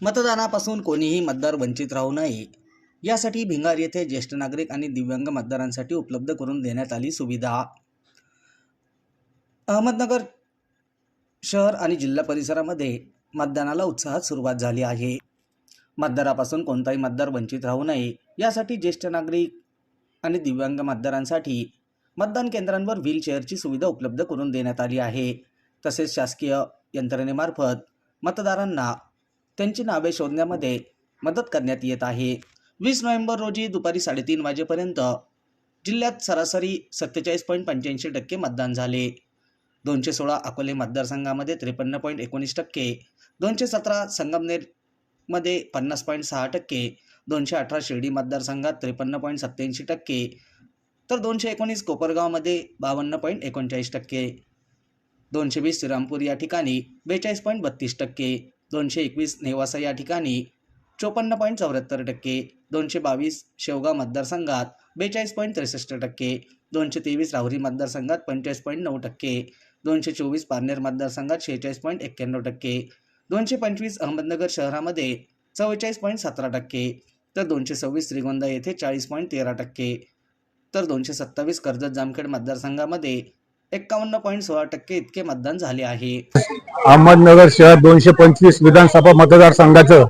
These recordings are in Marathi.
मतदानापासून कोणीही मतदार वंचित राहू नये. यासाठी भिंगार येथे ज्येष्ठ नागरिक आणि दिव्यांग मतदारांसाठी उपलब्ध करून देण्यात आली सुविधा. अहमदनगर शहर आणि जिल्हा परिसरामध्ये मतदानाला उत्साहात सुरुवात झाली आहे. मतदारापासून कोणताही मतदार वंचित राहू नये. यासाठी ज्येष्ठ नागरिक आणि दिव्यांग मतदारांसाठी मतदान केंद्रांवर व्हीलचेअरची सुविधा उपलब्ध करून देण्यात आली आहे. तसेच शासकीय यंत्रणेमार्फत मतदारांना त्यांची नावे शोधण्यामध्ये मदत करण्यात येत आहे. वीस नोव्हेंबर रोजी दुपारी साडेतीन वाजेपर्यंत जिल्ह्यात सरासरी सत्तेचाळीस पॉईंट पंच्याऐंशी टक्के मतदान झाले. दोनशे सोळा अकोले मतदारसंघामध्ये त्रेपन्न पॉईंट एकोणीस टक्के दोनशे सतरा संगमनेरमध्ये पन्नास पॉईंट सहा टक्के दोनशे अठरा शिर्डी मतदारसंघात त्रेपन्न पॉईंट सत्त्याऐंशी टक्के तर दोनशे एकोणीस कोपरगावमध्ये बावन्न पॉईंट एकोणचाळीस टक्के दोनशे वीस श्रीरामपूर या ठिकाणी बेचाळीस पॉईंट बत्तीस टक्के दोनशे एकवीस नेवासा या ठिकाणी चोपन्न पॉईंट चौऱ्याहत्तर टक्के दोनशे बावीस शेवगाव मतदारसंघात बेचाळीस पॉईंट त्रेसष्ट टक्के दोनशे तेवीस राहुरी मतदारसंघात पंचेचाळीस पॉईंट नऊ टक्के दोनशे चोवीस पारनेर मतदारसंघात शेहेचाळीस पॉईंट एक्क्याण्णव टक्के दोनशे पंचवीस अहमदनगर शहरामध्ये चव्वेचाळीस पॉईंट सतरा टक्के तर दोनशे सव्वीस श्रीगोंदा येथे चाळीस पॉईंट तेरा टक्के तर दोनशे सत्तावीस कर्जत जामखेड मतदारसंघामध्ये एक्कावन्न पॉईंट सोळा टक्के इतके मतदान झाले आहे. अहमदनगर शहर दोनशे पंचवीस विधानसभा मतदारसंघाचं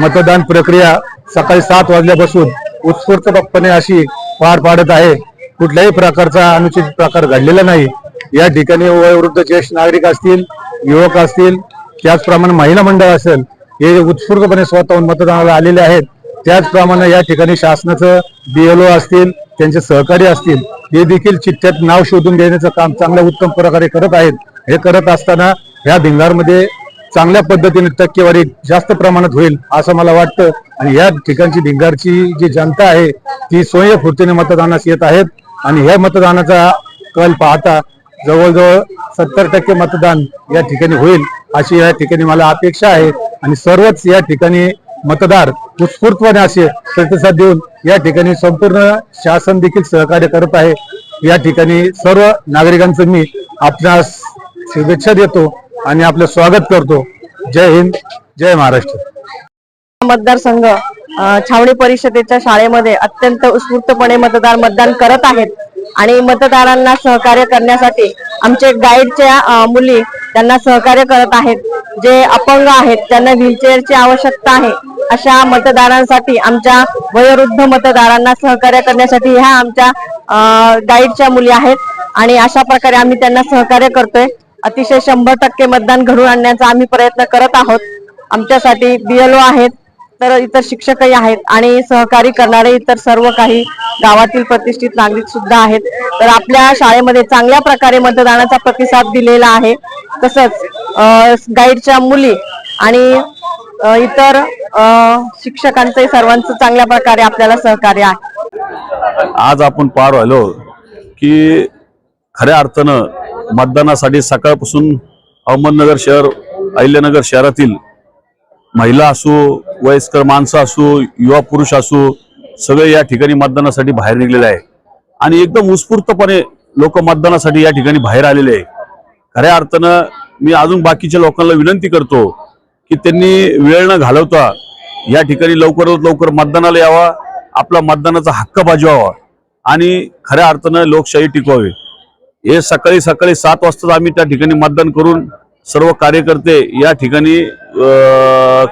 मतदान प्रक्रिया सकाळी सात वाजल्यापासून उत्स्फूर्तपणे अशी पार पाडत आहे. कुठल्याही प्रकारचा अनुचित प्रकार घडलेला नाही. या ठिकाणी वयोवृद्ध ज्येष्ठ नागरिक असतील युवक असतील त्याचप्रमाणे महिला मंडळ असेल हे उत्स्फूर्तपणे स्वतःहून मतदानाला आलेले आहेत. त्याचप्रमाणे या ठिकाणी शासनाचं बीएलओ असतील त्यांचे सहकारी असतील हे देखील चिठ्ठ्यात नाव शोधून देण्याचं काम चांगल्या उत्तम प्रकारे करत आहेत. हे करत असताना ह्या भिंगारमध्ये चांगल्या पद्धतीने टक्केवारी जास्त प्रमाणात होईल असं मला वाटतं. आणि या ठिकाणची भिंगारची जी जनता आहे ती स्वयंफूर्तीने मतदानास येत आहेत. आणि ह्या मतदानाचा कल पाहता जवळजवळ सत्तर टक्के मतदान या ठिकाणी होईल अशी या ठिकाणी मला अपेक्षा आहे. आणि सर्वच या ठिकाणी मतदार उत्स्फूर्तपणे असे प्रतिसाद देऊन या ठिकाणी संपूर्ण शासन देखील सहकार्य करत आहे. या ठिकाणी सर्व नागरिकांचं मी आपणास शुभेच्छा देतो आणि आपलं स्वागत करतो. जय हिंद जय महाराष्ट्र. मतदारसंघ छावणी परिषदेच्या शाळेमध्ये अत्यंत उत्स्फूर्तपणे मतदार मतदान करत आहेत. आणि मतदारांना सहकार्य करण्यासाठी आमचे गाईडच्या मुली त्यांना सहकार्य करत आहेत. जे अपंग आहेत त्यांना व्हीलचेअरची आवश्यकता आहे. अशा मतदारांसाठी आमच्या वयोवृद्ध मतदारांना सहकार्य करण्यासाठी ह्या आमच्या गाईडच्या मुली आहेत. आणि अशा प्रकारे आम्ही त्यांना सहकार्य करतोय. अतिशय शंभर टक्के मतदान घडून आणण्याचा आम्ही प्रयत्न करत आहोत. आमच्यासाठी बीएलओ आहेत. तर इतर शिक्षकही आहेत आणि सहकारी करणारे इतर सर्व काही गावातील प्रतिष्ठित नागरिक सुद्धा आहेत. तर आपल्या शाळेमध्ये चांगल्या प्रकारे मतदानाचा प्रतिसाद दिलेला आहे. तसंच गाईडच्या मुली आणि इतर शिक्षकांचं शिक्षकांचंही सर्वांचं चांगल्या प्रकारे आपल्याला सहकार्य आहे. आज आपण पार व्हायलो की खऱ्या अर्थानं मतदानासाठी सकाळपासून अहमदनगर शहर अहिल्यानगर शहरातील महिला असो वयस्कर माणसं असू युवा पुरुष असू सगळे या ठिकाणी मतदानासाठी बाहेर निघलेले आहे. आणि एकदम उत्स्फूर्तपणे लोक मतदानासाठी या ठिकाणी बाहेर आलेले आहे. खऱ्या अर्थानं मी अजून बाकीच्या लोकांना विनंती करतो की त्यांनी वेळ न घालवता या ठिकाणी लवकरात लवकर मतदानाला यावा आपला मतदानाचा हक्क बाजवावा आणि खऱ्या अर्थानं लोकशाही टिकवावी. हे सकाळी सकाळी सात वाजताच आम्ही त्या ठिकाणी मतदान करून सर्व कार्यकर्ते या ठिकाणी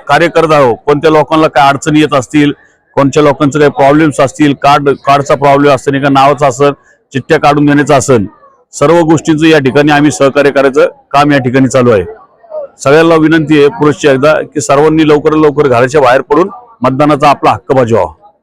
कार्यकर्ता आहो कोणत्या लोकांना काय अडचणी येत असतील कोणत्या लोकांचं काही प्रॉब्लेम्स असतील कार्ड कार्डचा प्रॉब्लेम असेल का नावाचा असेल चिठ्ठ्या काढून देण्याचा असेल सर्व गोष्टींचं या ठिकाणी आम्ही सहकार्य करायचं काम या ठिकाणी चालू आहे. सगळ्यांना विनंती आहे पुरुषची एकदा की सर्वांनी लवकरात लवकर घराच्या बाहेर पडून मतदानाचा आपला हक्क बजावा.